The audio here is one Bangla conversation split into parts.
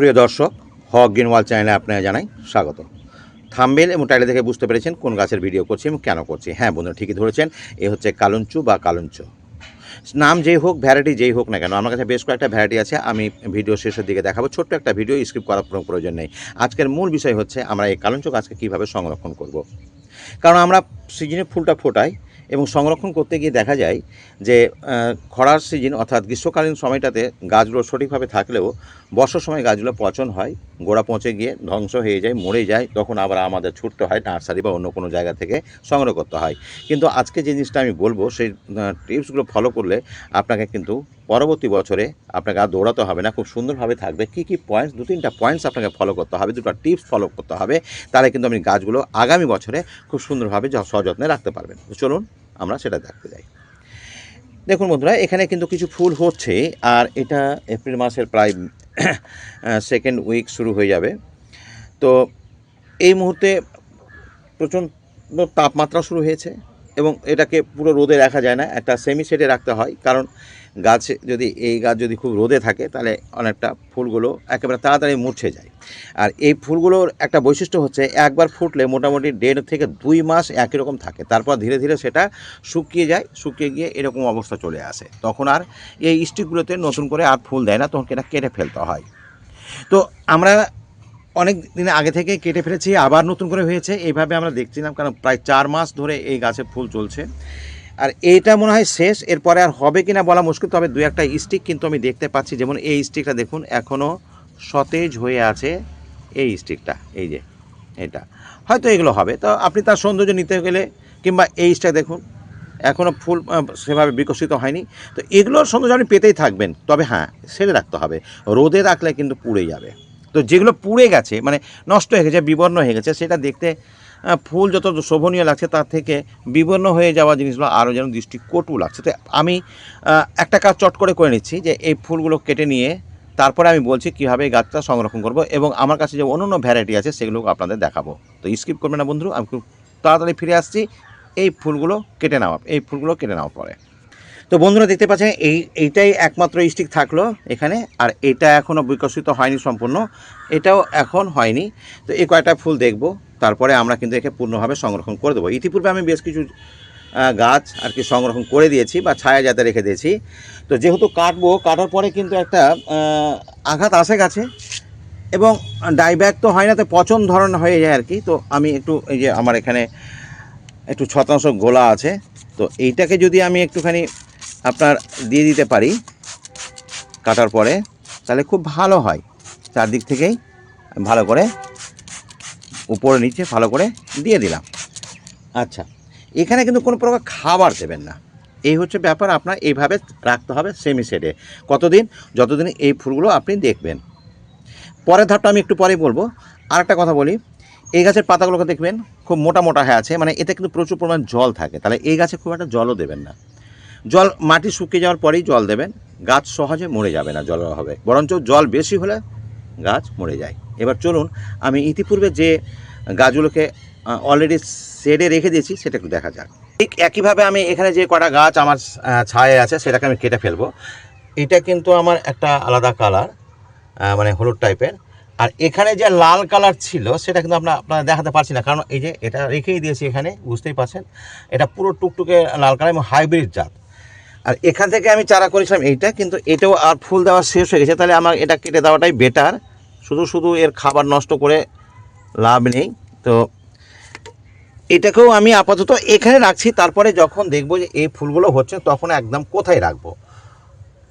প্রিয় দর্শক, হক গ্রিনওয়াল চ্যানেলে আপনারা জানাই স্বাগত থাম্বেল এবং টাইলে দেখে বুঝতে পেরেছেন কোন গাছের ভিডিও করছি এবং কেন করছি। হ্যাঁ বন্ধুরা, ঠিকই ধরেছেন, এ হচ্ছে কালঞ্চু বা কালঞ্চ। নাম যেই হোক ভ্যারাইটি যেই হোক না কেন, আমার কাছে বেশ কয়েকটা ভ্যারাইটি আছে, আমি ভিডিও শেষের দিকে দেখাবো, ছোট্ট একটা ভিডিও স্কিপ করার কোনো প্রয়োজন নেই। আজকের মূল বিষয় হচ্ছে, আমরা এই কালঞ্চ গাছকে কীভাবে সংরক্ষণ করব। কারণ আমরা সিজনে ফুলটা ফোটাই এবং সংরক্ষণ করতে গিয়ে দেখা যায় যে খরার সিজন অর্থাৎ গ্রীষ্মকালীন সময়টাতে গাছগুলো সঠিকভাবে থাকলেও বর্ষার সময় গাছগুলো পচন হয়, গোড়া পচে গিয়ে ধ্বংস হয়ে যায়, মরে যায়, তখন আবার আমাদের ছুটতে হয় নার্সারি বা অন্য কোনো জায়গা থেকে সংগ্রহ করতে হয়। কিন্তু আজকে যে জিনিসটা আমি বলব, সেই টিপসগুলো ফলো করলে আপনাকে কিন্তু পরবর্তী বছরে আপনাকে আর দৌড়াতে হবে না, খুব সুন্দরভাবে থাকবে। কী কী পয়েন্টস দু তিনটা পয়েন্টস আপনাকে ফলো করতে হবে, দুটো টিপস ফলো করতে হবে, তাহলে কিন্তু আপনি গাছগুলো আগামী বছরে খুব সুন্দরভাবে সযত্নে রাখতে পারবেন। চলুন আমরা সেটা দেখতে যাই। দেখুন বন্ধুরা, এখানে কিন্তু কিছু ফুল হচ্ছে, আর এটা এপ্রিল মাসের প্রায় সেকেন্ড উইক শুরু হয়ে যাবে। তো এই মুহূর্তে প্রচণ্ড তাপমাত্রা শুরু হয়েছে, এবং এটাকে পুরো রোদে রাখা যায় না, একটা সেমি সেটে রাখতে হয়, কারণ গাছে যদি এই গাছ যদি খুব রোদে থাকে, তাহলে অনেকটা ফুলগুলো একেবারে তাড়াতাড়ি মূর্ছে যায়। আর এই ফুলগুলোর একটা বৈশিষ্ট্য হচ্ছে, একবার ফুটলে মোটামুটি দেড় থেকে দুই মাস একই রকম থাকে। তারপর ধীরে ধীরে সেটা শুকিয়ে যায়, শুকিয়ে গিয়ে এরকম অবস্থা চলে আসে। তখন আর এই স্টিকগুলোতে নতুন করে আর ফুল দেয় না, তখন এটা কেটে ফেলতে হয়। তো আমরা অনেক দিন আগে থেকে কেটে ফেলেছি, আবার নতুন করে হয়েছে। এইভাবে আমরা দেখছিলাম, কারণ প্রায় চার মাস ধরে এই গাছে ফুল চলছে। আর এইটা মনে হয় শেষ, এরপরে আর হবে কিনা বলা মুশকিল, তবে দু একটা স্টিক কিন্তু আমি দেখতে পাচ্ছি। যেমন এই স্টিকটা দেখুন এখনও সতেজ হয়ে আছে এই স্টিকটা এই যে এটা। হয়তো এগুলো হবে, তো আপনি তার সৌন্দর্য নিতে গেলে, কিংবা এই স্টিক দেখুন এখনও ফুল সেভাবে বিকশিত হয়নি। তো এগুলোর সৌন্দর্য আপনি পেতেই থাকবেন, তবে হ্যাঁ সেরে রাখতে হবে। রোদে রাখলে কিন্তু পুড়ে যাবে। তো যেগুলো পুড়ে গেছে মানে নষ্ট হয়ে গেছে, বিবর্ণ হয়ে গেছে, সেটা দেখতে ফুল যত শোভনীয় লাগছে তার থেকে বিবর্ণ হয়ে যাওয়া জিনিসগুলো আরও যেন দৃষ্টি কটু লাগছে। তো আমি একটা কাজ চট করে করে নিচ্ছি যে এই ফুলগুলো কেটে নিয়ে তারপরে আমি বলছি কীভাবে এই গাছটা সংরক্ষণ করব এবং আমার কাছে যে অন্য অন্য ভ্যারাইটি আছে সেগুলো আপনাদের দেখাবো। তো স্কিপ করবে না বন্ধু আমি খুব তাড়াতাড়ি ফিরে আসছি। এই ফুলগুলো কেটে নেওয়া এই ফুলগুলো কেটে নেওয়ার পরে। তো বন্ধুরা দেখতে পাচ্ছেন, এই, এইটাই একমাত্র স্টিক থাকল এখানে, আর এটা এখনও বিকশিত হয়নি সম্পূর্ণ, এটাও এখন হয়নি। তো এই কয়টা ফুল দেখব, তারপরে আমরা কিন্তু একে পূর্ণভাবে সংরক্ষণ করে দেবো। ইতিপূর্বে আমি বেশ কিছু গাছ আর কি সংরক্ষণ করে দিয়েছি বা ছায়া যাতে রেখে দিয়েছি। তো যেহেতু কাটবো, কাটার পরে কিন্তু একটা আঘাত আসে গাছে, এবং ডাইব্যাক তো হয় না, তো পচন ধরন হয়ে যায় আর কি। তো আমি একটু, এই যে আমার এখানে একটু ছত্রাংশ গোলা আছে, তো এইটাকে যদি আমি একটুখানি আপনার দিয়ে দিতে পারি কাটার পরে, তাহলে খুব ভালো হয়। চারদিক থেকেই ভালো করে, উপরে নিচে ভালো করে দিয়ে দিলাম। আচ্ছা এখানে কিন্তু কোনো প্রকার খাবার দেবেন না। এই হচ্ছে ব্যাপার, আপনার এইভাবে রাখতে হবে সেমি সেটে কতদিন? যতদিন এই ফুলগুলো আপনি দেখবেন। পরের ধাপটা আমি একটু পরেই বলব। আর একটা কথা বলি, এই গাছের পাতাগুলোকে দেখবেন, খুব মোটা মোটা হয়ে আছে মানে এতে কিন্তু প্রচুর পরিমাণ জল থাকে। তাহলে এই গাছে খুব একটা জলও দেবেন না। জল, মাটি শুকিয়ে যাওয়ার পরেই জল দেবেন। গাছ সহজে মরে যাবে না জলের অভাবে। বরঞ্চ জল বেশি হলে গাছ মরে যায়। এবার চলুন, আমি ইতিপূর্বে যে গাছগুলোকে অলরেডি শেডে রেখে দিয়েছি, সেটা একটু দেখা যাক। ঠিক একইভাবে আমি এখানে যে কটা গাছ আমার ছায়ে আছে, সেটাকে আমি কেটে ফেলব। এটা কিন্তু আমার একটা আলাদা কালার মানে হলুদ টাইপের আর এখানে যে লাল কালার ছিল, সেটা কিন্তু আমরা আপনারা দেখাতে পারছি না। কারণ এই যে এটা রেখেই দিয়েছি এখানে, বুঝতেই পারছেন? এটা পুরো টুকটুকে লাল কালার এবং হাইব্রিড জাত। আর এখান থেকে আমি চারা করেছিলাম এইটা, কিন্তু এটাও আর ফুল দেওয়া শেষ হয়ে গেছে। তাহলে আমার এটা কেটে দেওয়াটাই বেটার শুধু শুধু এর খাবার নষ্ট করে লাভ নেই। তো এটাকেও আমি আপাতত এখানে রাখছি। তারপরে যখন দেখব যে এই ফুলগুলো হচ্ছে, তখন একদম কোথায় রাখব?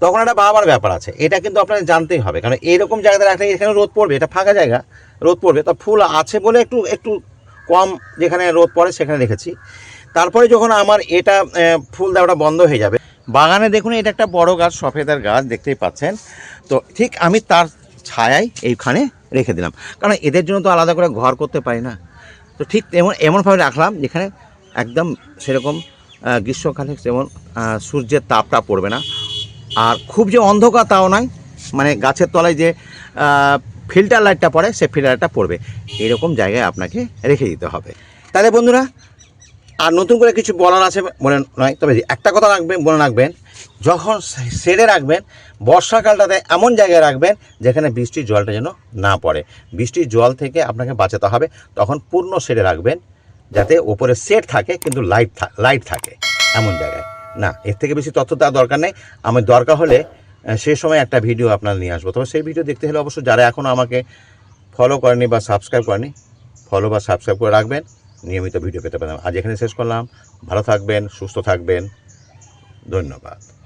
তখন একটা বাবার ব্যাপার আছে। এটা কিন্তু আপনাদের জানতেই হবে। কারণ এইরকম জায়গাতে রাখলে এখানে রোদ পড়বে, এটা ফাঁকা জায়গা, রোদ পড়বে। তা ফুল আছে বলে একটু একটু কম যেখানে রোদ পড়ে, সেখানে রেখেছি। তারপরে যখন আমার এটা ফুল দেওয়াটা বন্ধ হয়ে যাবে বাগানে দেখুন, এটা একটা বড় গাছ, সফেদার গাছ, দেখতেই পাচ্ছেন। তো ঠিক আমি তার ছায়ায় এইখানে রেখে দিলাম। কারণ এদের জন্য তো আলাদা করে ঘর করতে পারি না। তো ঠিক তেমন, এমনভাবে রাখলাম যেখানে একদম সেরকম গ্রীষ্মকালে যেমন সূর্যের তাপটা পড়বে না। আর খুব যে অন্ধকার তাও নয় মানে গাছের তলায় যে ফিল্টার লাইটটা পড়ে, সে ফিল্টার লাইটটা পড়বে। এরকম জায়গায় আপনাকে রেখে দিতে হবে। তাহলে বন্ধুরা আর নতুন করে কিছু বলার আছে মনে নয়। তবে একটা কথা রাখবেন, মনে রাখবেন, যখন সেরে রাখবেন, বর্ষাকালটাতে এমন জায়গায় রাখবেন যেখানে বৃষ্টির জলটা যেন না পড়ে। বৃষ্টির জল থেকে আপনাকে বাঁচাতে হবে। তখন পূর্ণ সেরে রাখবেন যাতে ওপরে সেট থাকে, কিন্তু লাইট লাইট থাকে এমন জায়গায়। না, এর থেকে বেশি তথ্য দেওয়ার দরকার নেই। আমি দরকার হলে সেই সময় একটা ভিডিও আপনার নিয়ে আসব। তবে সেই ভিডিও দেখতে হলে অবশ্য যারা এখনও আমাকে ফলো করেনি বা সাবস্ক্রাইব করেনি ফলো বা সাবস্ক্রাইব করে রাখবেন। নিয়মিত ভিডিও পেতে পারেন। আজ এখানে শেষ করলাম। ভালো থাকবেন সুস্থ থাকবেন। ধন্যবাদ।